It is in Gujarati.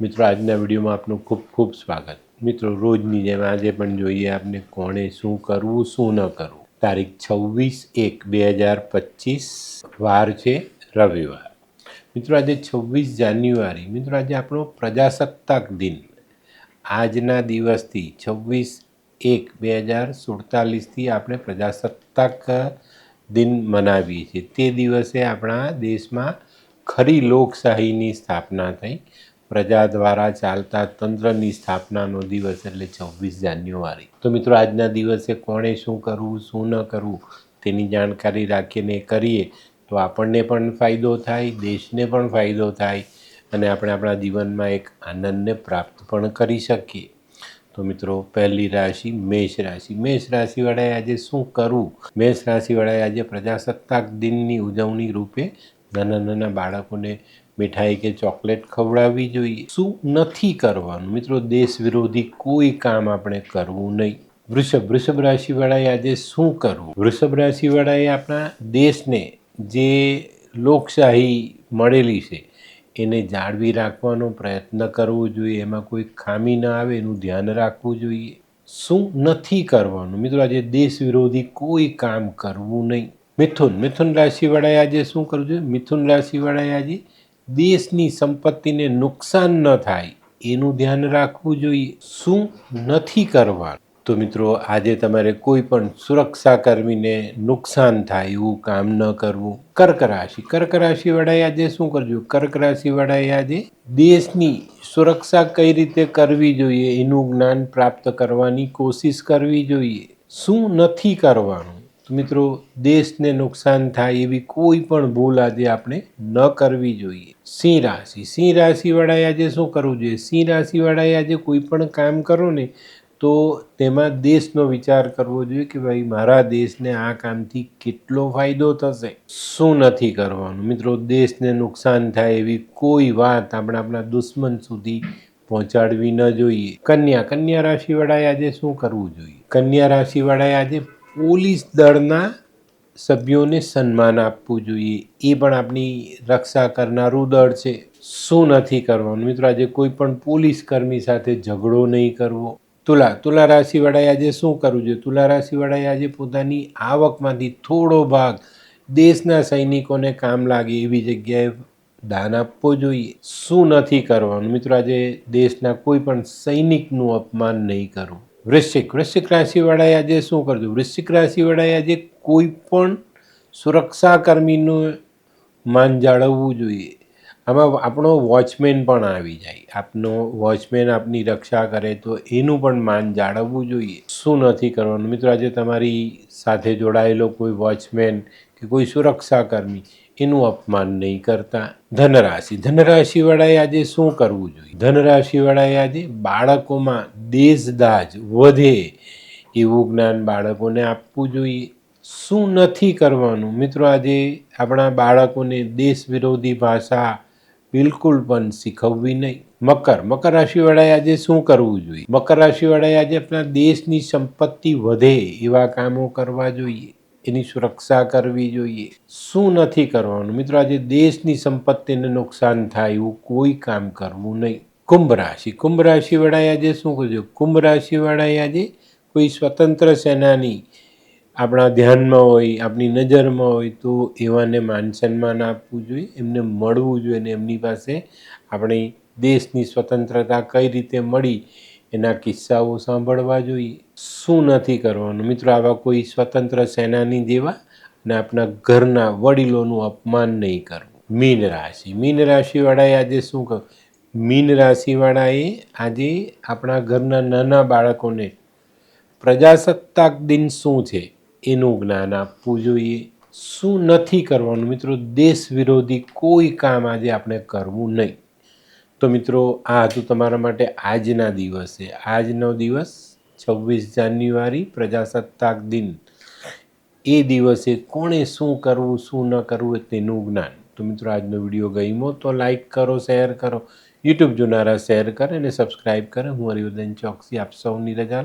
મિત્રો, આજના વિડીયોમાં આપનું ખૂબ ખૂબ સ્વાગત. મિત્રો, રોજની જેમ આજે પણ જોઈએ આપને કોણે શું કરવું, શું ન કરવું. તારીખ છવ્વીસ એક બે હજાર પચીસ, વાર છે રવિવાર. મિત્રો, આજે છવ્વીસ જાન્યુઆરી. મિત્રો, આજે આપણો પ્રજાસત્તાક દિન. આજના દિવસથી છવ્વીસ એક બે હજાર સુડતાલીસથી આપણે પ્રજાસત્તાક દિન મનાવીએ છીએ. તે દિવસે આપણા દેશમાં ખરી લોકશાહીની સ્થાપના થઈ. પ્રજા દ્વારા ચાલતા તંત્રની સ્થાપનાનો દિવસ એટલે છવ્વીસ જાન્યુઆરી. તો મિત્રો, આજના દિવસે કોણે શું કરવું, શું ન કરવું તેની જાણકારી રાખીને કરીએ તો આપણને પણ ફાયદો થાય, દેશને પણ ફાયદો થાય અને આપણે આપણા જીવનમાં એક આનંદને પ્રાપ્ત પણ કરી શકીએ. તો મિત્રો, પહેલી રાશિ મેષ રાશિ. મેષ રાશિવાળાએ આજે શું કરવું? મેષ રાશિવાળાએ આજે પ્રજાસત્તાક દિનની ઉજવણી રૂપે નાના નાના બાળકોને મીઠાઈ કે ચોકલેટ ખવડાવવી જોઈએ. શું નથી કરવાનું? મિત્રો, દેશ વિરોધી કોઈ કામ આપણે કરવું નહીં. વૃષભ વૃષભ રાશિવાળાએ આજે શું કરવું? વૃષભ રાશિવાળાએ આપણા દેશને જે લોકશાહી મળેલી છે, એને જાળવી રાખવાનો પ્રયત્ન કરવો જોઈએ. એમાં કોઈ ખામી ન આવે, એનું ધ્યાન રાખવું જોઈએ. શું નથી કરવાનું? મિત્રો, આજે દેશ વિરોધી કોઈ કામ કરવું નહીં. મિથુન મિથુન રાશિવાળાએ આજે શું કરવું જોઈએ? મિથુન રાશિવાળાએ આજે દેશની સંપત્તિને નુકસાન ન થાય, એનું ધ્યાન રાખવું જોઈએ. શું નથી કરવાનું? તો મિત્રો, આજે તમારે કોઈ પણ સુરક્ષાકર્મીને નુકસાન થાય એવું કામ ન કરવું. કર્ક રાશિ. કર્ક રાશિવાળાએ આજે શું કરજો? કર્ક રાશિવાળાએ આજે દેશની સુરક્ષા કઈ રીતે કરવી જોઈએ એનું જ્ઞાન પ્રાપ્ત કરવાની કોશિશ કરવી જોઈએ. શું નથી કરવાનું? મિત્રો, દેશને નુકસાન થાય એવી કોઈ પણ ભૂલ આજે આપણે ન કરવી જોઈએ. સિંહ રાશિ. સિંહ રાશિવાળાએ આજે શું કરવું જોઈએ? સિંહ રાશિવાળાએ આજે કોઈ પણ કામ કરો ને, તો તેમાં દેશનો વિચાર કરવો જોઈએ કે ભાઈ, મારા દેશને આ કામથી કેટલો ફાયદો થશે? શું નથી કરવાનું? મિત્રો, દેશને નુકસાન થાય એવી કોઈ વાત આપણે આપણા દુશ્મન સુધી પહોંચાડવી ન જોઈએ. કન્યા. કન્યા રાશિવાળાએ આજે શું કરવું જોઈએ? કન્યા રાશિવાળાએ આજે પોલીસ દળના સભ્યોને સન્માન આપવું જોઈએ. એ પણ આપણી રક્ષા કરનારું દળ છે. શું નથી કરવાનું? મિત્રો, આજે કોઈ પણ પોલીસ કર્મી સાથે ઝઘડો નહીં કરવો. તુલા તુલા રાશિવાળાએ આજે શું કરવું જોઈએ? તુલા રાશિવાળાએ આજે પોતાની આવકમાંથી થોડો ભાગ દેશના સૈનિકોને કામ લાગે એવી જગ્યાએ દાન આપવો જોઈએ. શું નથી કરવાનું? મિત્રો, આજે દેશના કોઈ પણ સૈનિકનું અપમાન નહીં કરવું વૃશ્ચિક. વૃશ્ચિક રાશિવાળાએ આજે શું કરજો વૃશ્ચિક રાશિવાળાએ આજે કોઈ પણ સુરક્ષાકર્મીનું માન જાળવવું જોઈએ. આમાં આપણો વોચમેન પણ આવી જાય. આપનો વોચમેન આપની રક્ષા કરે તો એનું પણ માન જાળવવું જોઈએ. શું નથી કરવાનું? મિત્રો, આજે તમારી સાથે જોડાયેલો કોઈ વોચમેન કે કોઈ સુરક્ષાકર્મી એનું અપમાન નહીં કરતા. ધનરાશિ. ધનરાશિવાળાએ આજે શું કરવું જોઈએ? ધનરાશિવાળાએ આજે બાળકોમાં દેશદાજ વધે એવું જ્ઞાન બાળકોને આપવું જોઈએ. શું નથી કરવાનું? મિત્રો, આજે આપણા બાળકોને દેશ વિરોધી ભાષા બિલકુલ પણ શીખવવી નહીં. મકર મકર રાશિવાળાએ આજે શું કરવું જોઈએ? મકર રાશિવાળાએ આજે આપણા દેશની સંપત્તિ વધે એવા કામો કરવા જોઈએ. એની સુરક્ષા કરવી જોઈએ. શું નથી કરવાનું? મિત્રો, આજે દેશની સંપત્તિને નુકસાન થાય એવું કોઈ કામ કરવું નહીં. કુંભ રાશિ. કુંભ રાશિવાળાએ આજે શું કરજો કુંભ રાશિવાળાએ આજે કોઈ સ્વતંત્ર સેનાની આપણા ધ્યાનમાં હોય, આપણી નજરમાં હોય, તો એવાને માન સન્માન આપવું જોઈએ, એમને મળવું જોઈએ અને એમની પાસે આપણી દેશની સ્વતંત્રતા કઈ રીતે મળી, એના કિસ્સાઓ સાંભળવા જોઈએ. શું નથી કરવાનું? મિત્રો, આવા કોઈ સ્વતંત્ર સેનાની જેવા અને આપણા ઘરના વડીલોનું અપમાન નહીં કરવું. મીન રાશિ. મીન રાશિવાળાએ આજે શું કહ્યું? મીન રાશિવાળાએ આજે આપણા ઘરના નાના બાળકોને પ્રજાસત્તાક દિન શું છે? એનું જ્ઞાન આપવું જોઈએ. શું નથી કરવાનું મિત્રો? દેશ વિરોધી કોઈ કામ આજે આપણે કરવું નહીં. તો મિત્રો, આ હતું તમારા માટે આજના દિવસે. આજનો દિવસ છવ્વીસ જાન્યુઆરી પ્રજાસત્તાક દિન. એ દિવસે કોણે શું કરવું, શું ન કરવું તેનું જ્ઞાન. તો મિત્રો, આજનો વીડિયો ગમ્યો તો લાઈક કરો, શેર કરો. યુટ્યુબ જોનારા શેર કરે અને સબસ્ક્રાઈબ કરે. હું હરિવર્ધન ચોકસી આપ સૌની રજા.